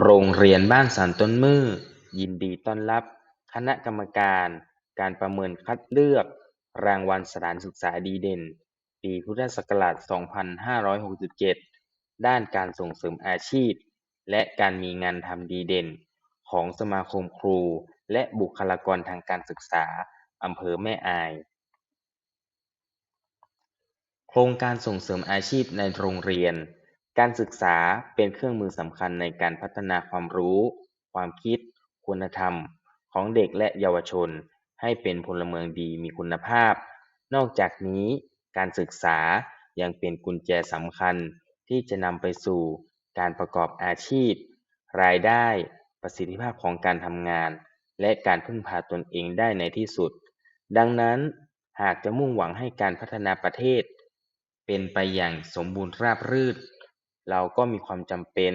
โรงเรียนบ้านสันต้นมือยินดีต้อนรับคณะกรรมการการประเมินคัดเลือกรางวัลสถานศึกษาดีเด่น ปีพุทธศักราช 2567 ด้านการส่งเสริมอาชีพ และการมีงานทำดีเด่น ของสมาคมครู และบุคลากรทางการศึกษาอำเภอแม่อาย โครงการส่งเสริมอาชีพในโรงเรียน การศึกษาเป็นเครื่องมือสำคัญในการพัฒนาความรู้ ความคิด คุณธรรม ของเด็กและเยาวชน ให้เป็นพลเมืองดีมีคุณภาพ นอกจากนี้การศึกษายังเป็นกุญแจสำคัญที่จะนำไปสู่การประกอบอาชีพ รายได้ ประสิทธิภาพของการทำงาน และการพึ่งพาตนเองได้ในที่สุด ดังนั้นหากจะมุ่งหวังให้การพัฒนาประเทศ เป็นไปอย่างสมบูรณ์ราบรื่น เราก็มีความจำเป็น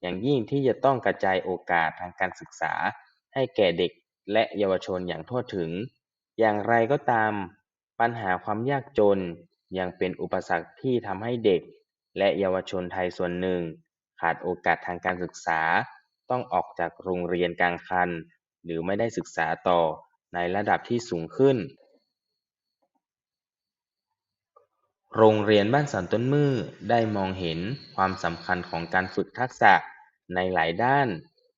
อย่างยิ่งที่จะต้องกระจายโอกาสทางการศึกษา ให้แก่เด็กและเยาวชนอย่างทั่วถึง อย่างไรก็ตาม ปัญหาความยากจนยังเป็นอุปสรรคที่ทำให้เด็ก และเยาวชนไทยส่วนหนึ่ง ขาดโอกาสทางการศึกษา ต้องออกจากโรงเรียนกลางคัน หรือไม่ได้ศึกษาต่อในระดับที่สูงขึ้น โรงเรียนบ้านสันต้นมือได้มองเห็นความสำคัญของการฝึกทักษะในหลายด้าน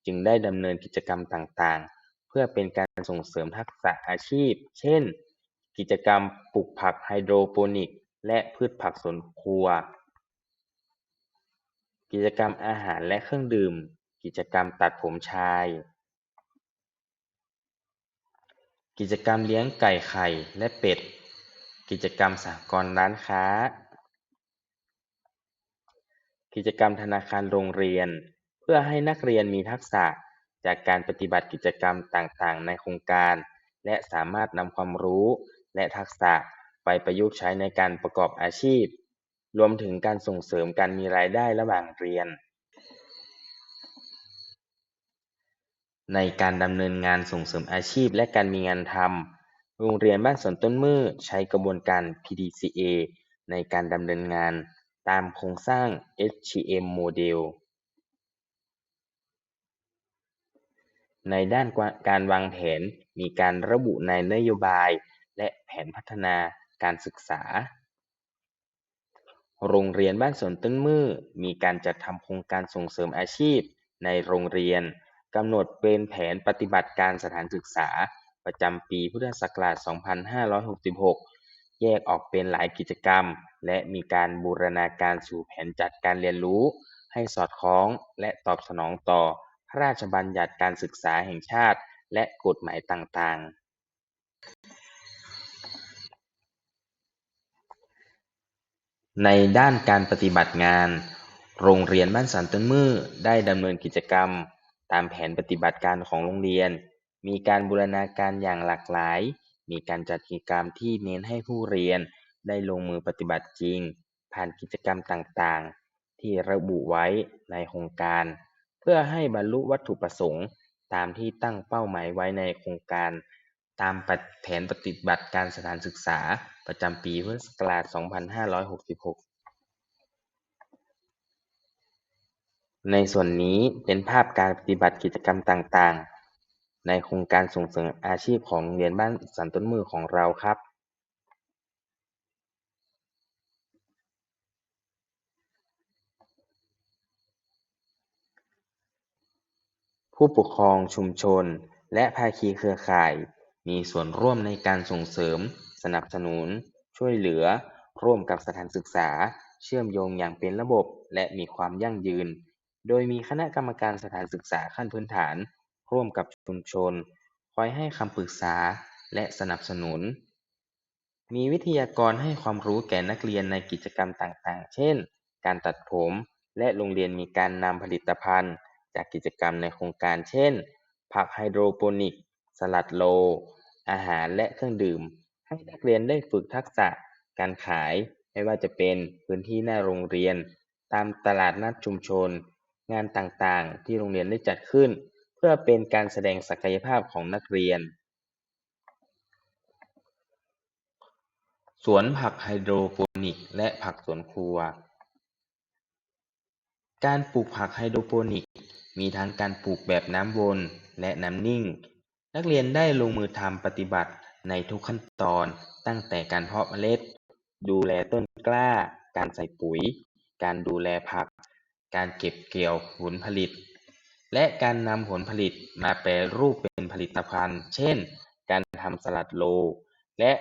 จึงได้ดำเนินกิจกรรมต่างๆ เพื่อเป็นการส่งเสริมทักษะอาชีพ เช่น กิจกรรมปลูกผักไฮโดรโปนิก และพืชผักสวนครัว กิจกรรมอาหารและเครื่องดื่ม กิจกรรมตัดผมชาย กิจกรรมเลี้ยงไก่ไข่และเป็ด กิจกรรมสหกรณ์ร้านค้า กิจกรรมธนาคารโรงเรียน เพื่อให้นักเรียนมีทักษะจากการปฏิบัติกิจกรรมต่างๆ ในโครงการ และสามารถนำความรู้และทักษะไปประยุกต์ใช้ในการประกอบอาชีพ รวมถึงการส่งเสริมการมีรายได้ระหว่างเรียน ในการดำเนินงานส่งเสริมอาชีพและการมีงานทำ โรงเรียนบ้านสวนต้นมือใช้กระบวนการ PDCA ในการดำเนินงานตามโครงสร้าง HTM โมเดล ในด้านการวางแผนมีการระบุในนโยบาย และแผนพัฒนาการศึกษา โรงเรียนบ้านสวนต้นมือมีการจัดทำโครงการส่งเสริมอาชีพ ในโรงเรียนกำหนดเป็นแผนปฏิบัติการสถานศึกษา ประจำปีพุทธศักราช 2566 แยกออกเป็นหลายกิจกรรม และมีการบูรณาการสู่แผนจัดการเรียนรู้ ให้สอดคล้องและตอบสนองต่อพระราชบัญญัติการศึกษาแห่งชาติ และกฎหมายต่างๆ ในด้านการปฏิบัติงาน โรงเรียนบ้านสันต้นมือได้ดำเนินกิจกรรม ตามแผนปฏิบัติการของโรงเรียน มีการบูรณาการอย่างหลากหลาย มีการจัดกิจกรรมที่เน้นให้ผู้เรียนได้ลงมือปฏิบัติจริง ผ่านกิจกรรมต่างๆ ที่ระบุไว้ในโครงการ เพื่อให้บรรลุวัตถุประสงค์ ตามที่ตั้งเป้าหมายไว้ในโครงการ ตามแผนปฏิบัติการสถานศึกษาประจำปีพุทธศักราช 2566ในส่วนนี้เป็นภาพการปฏิบัติกิจกรรมต่างๆ ในโครงการส่งเสริมอาชีพของโรงเรียนบ้านสันต้นมือของเราครับผู้ปกครองชุมชน และภาคีเครือข่าย มีส่วนร่วมในการส่งเสริม สนับสนุน ช่วยเหลือ ร่วมกับสถานศึกษา เชื่อมโยงอย่างเป็นระบบ และมีความยั่งยืน โดยมีคณะกรรมการสถานศึกษาขั้นพื้นฐาน ร่วมกับชุมชน คอยให้คำปรึกษาและสนับสนุน มีวิทยากรให้ความรู้แก่นักเรียนในกิจกรรมต่างๆ เช่น การตัดผม และโรงเรียนมีการนำผลิตภัณฑ์ จากกิจกรรมในโครงการเช่น ผักไฮโดรโปนิก สลัดโล อาหารและเครื่องดื่ม ให้นักเรียนได้ฝึกทักษะการขายไม่ว่าจะเป็นพื้นที่หน้าโรงเรียน ตามตลาดนัดชุมชน งานต่างๆ ที่โรงเรียนได้จัดขึ้น พื่อเป็นการแสดงศักยภาพของนักเรียน สวนผักไฮโดรโปนิก และผักสวนครัว การปลูกผักไฮโดรโปนิก มีทั้งการปลูกแบบน้ำวนและน้ำนิ่ง นักเรียนได้ลงมือทำปฏิบัติในทุกขั้นตอนตั้งแต่การเพาะเมล็ด ดูแลต้นกล้า การใส่ปุ๋ย การดูแลผัก การเก็บเกี่ยวผลผลิต และการนำผลผลิตมาแปรรูปเป็นผลิตภัณฑ์ เช่น การทำสลัดโล และ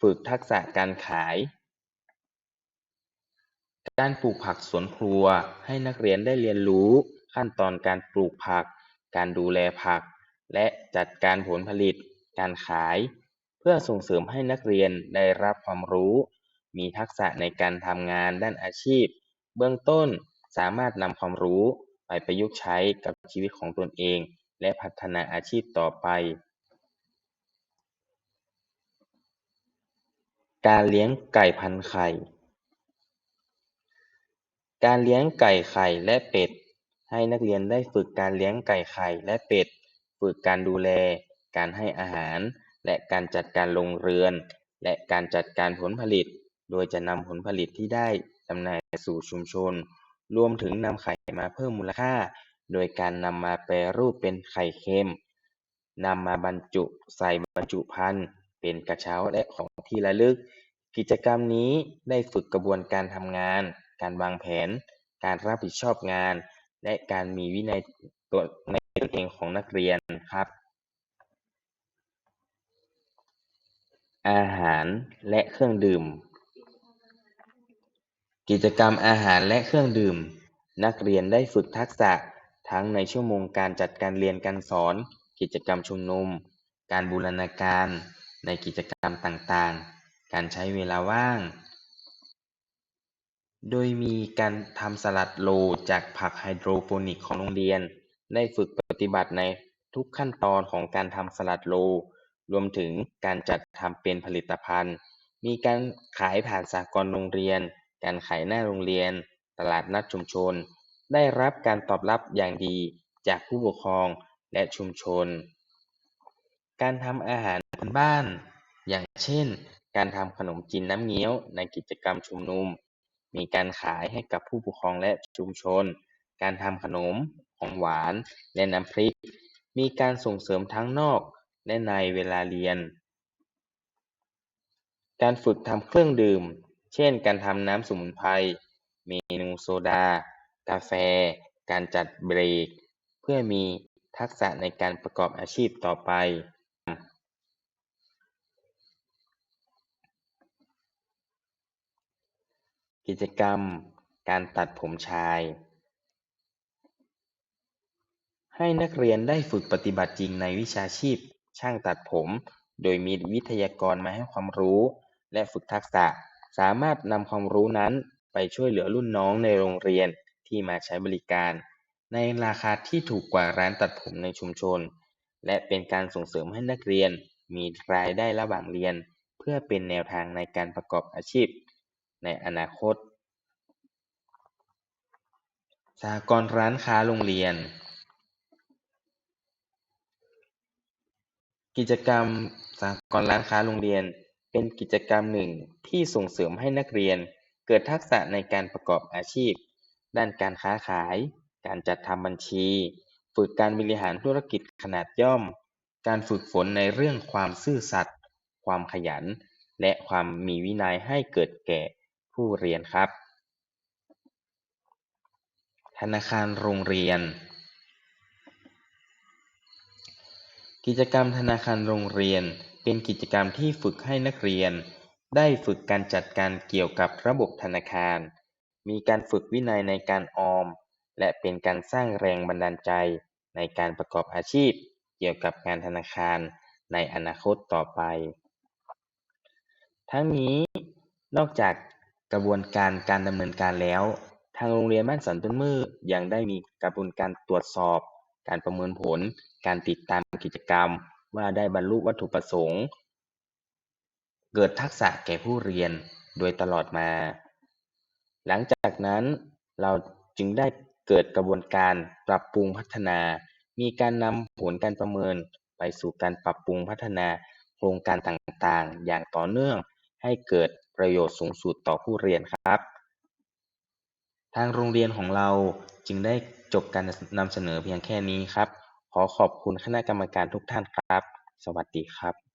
ฝึกทักษะการขาย การปลูกผักสวนครัวให้นักเรียนได้เรียนรู้ขั้นตอนการปลูกผัก การดูแลผัก และจัดการผลผลิต การขาย เพื่อส่งเสริมให้นักเรียนได้รับความรู้ มีทักษะในการทำงานด้านอาชีพ เบื้องต้นสามารถนำความรู้ ปประยุกต์ใช้กับชีวิตของตนเอง และพัฒนาอาชีพต่อไป การเลี้ยงไก่พันไข่ การเลี้ยงไก่ไข่และเป็ด ให้นักเรียนได้ฝึกการเลี้ยงไก่ไข่และเป็ด ฝึกการดูแล การให้อาหาร และการจัดการโรงเรือน และการจัดการผลผลิต โดยจะนำผลผลิตที่ได้จำหน่ายสู่ชุมชน รวมถึงนำไข่มาเพิ่มมูลค่า โดยการนำมาแปรรูปเป็นไข่เค็มนำมาบรรจุใส่บรรจุภัณฑ์เป็นกระเช้าและของที่ระลึก กิจกรรมนี้ได้ฝึกกระบวนการทำงาน การวางแผน การรับผิดชอบงาน และการมีวินัยตัวในตนเองของนักเรียนครับ อาหารและเครื่องดื่ม กิจกรรมอาหารและเครื่องดื่ม นักเรียนได้ฝึกทักษะทั้งในชั่วโมงการจัดการเรียนการสอน กิจกรรมชุมนุม การบูรณาการ ในกิจกรรมต่างๆ การใช้เวลาว่าง โดยมีการทำสลัดโลจากผักไฮโดรโปนิกของโรงเรียน ได้ฝึกปฏิบัติในทุกขั้นตอนของการทำสลัดโล รวมถึงการจัดทำเป็นผลิตภัณฑ์ มีการขายผ่านสหกรณ์โรงเรียน การขายหน้าโรงเรียน ตลาดนัดชุมชน ได้รับการตอบรับอย่างดีจากผู้ปกครองและชุมชน การทำอาหารพื้นบ้าน อย่างเช่น การทำขนมจีนน้ำเงี้ยวในกิจกรรมชุมนุม มีการขายให้กับผู้ปกครองและชุมชน การทำขนม ของหวาน และน้ำพริก มีการส่งเสริมทั้งนอกและในเวลาเรียน การฝึกทำเครื่องดื่ม เช่น การทำน้ำสมุนไพร เมนูโซดา กาแฟ การจัดเบรก เพื่อมีทักษะในการประกอบอาชีพต่อไป กิจกรรม การตัดผมชาย ให้นักเรียนได้ฝึกปฏิบัติจริงในวิชาชีพ ช่างตัดผม โดยมีวิทยากรมาให้ความรู้ และฝึกทักษะ สามารถนำความรู้นั้นไปช่วยเหลือรุ่นน้องในโรงเรียนที่มาใช้บริการ ในราคาที่ถูกกว่าร้านตัดผมในชุมชน และเป็นการส่งเสริมให้นักเรียนมีรายได้ระหว่างเรียน เพื่อเป็นแนวทางในการประกอบอาชีพ ในอนาคตสหกรณ์ร้านค้าโรงเรียน กิจกรรมสหกรณ์ร้านค้าโรงเรียน เป็นกิจกรรมหนึ่งที่ส่งเสริมให้นักเรียนเกิดทักษะในการประกอบอาชีพ ด้านการค้าขาย การจัดทำบัญชี ฝึกการบริหารธุรกิจขนาดย่อม การฝึกฝนในเรื่องความซื่อสัตย์ ความขยัน และความมีวินัยให้เกิดแก่ผู้เรียนครับ ธนาคารโรงเรียน กิจกรรมธนาคารโรงเรียน เป็นกิจกรรมที่ฝึกให้นักเรียน ได้ฝึกการจัดการเกี่ยวกับระบบธนาคาร มีการฝึกวินัยในการออม และเป็นการสร้างแรงบันดาลใจในการประกอบอาชีพ เกี่ยวกับงานธนาคารในอนาคตต่อไป ทั้งนี้นอกจากกระบวนการการดำเนินการแล้ว ทางโรงเรียนบ้านสรรต้นมืดยังได้มีกระบวนการตรวจสอบ การประเมินผล การติดตามกิจกรรม ว่าได้บรรลุวัตถุประสงค์ เกิดทักษะแก่ผู้เรียนโดยตลอดมา หลังจากนั้นเราจึงได้เกิดกระบวนการปรับปรุงพัฒนา มีการนำผลการประเมินไปสู่การปรับปรุงพัฒนาโครงการต่างๆ อย่างต่อเนื่องให้เกิดประโยชน์สูงสุดต่อผู้เรียนครับ ทางโรงเรียนของเราจึงได้จบการนำเสนอเพียงแค่นี้ครับ ขอขอบคุณคณะกรรมการทุกท่านครับ สวัสดีครับ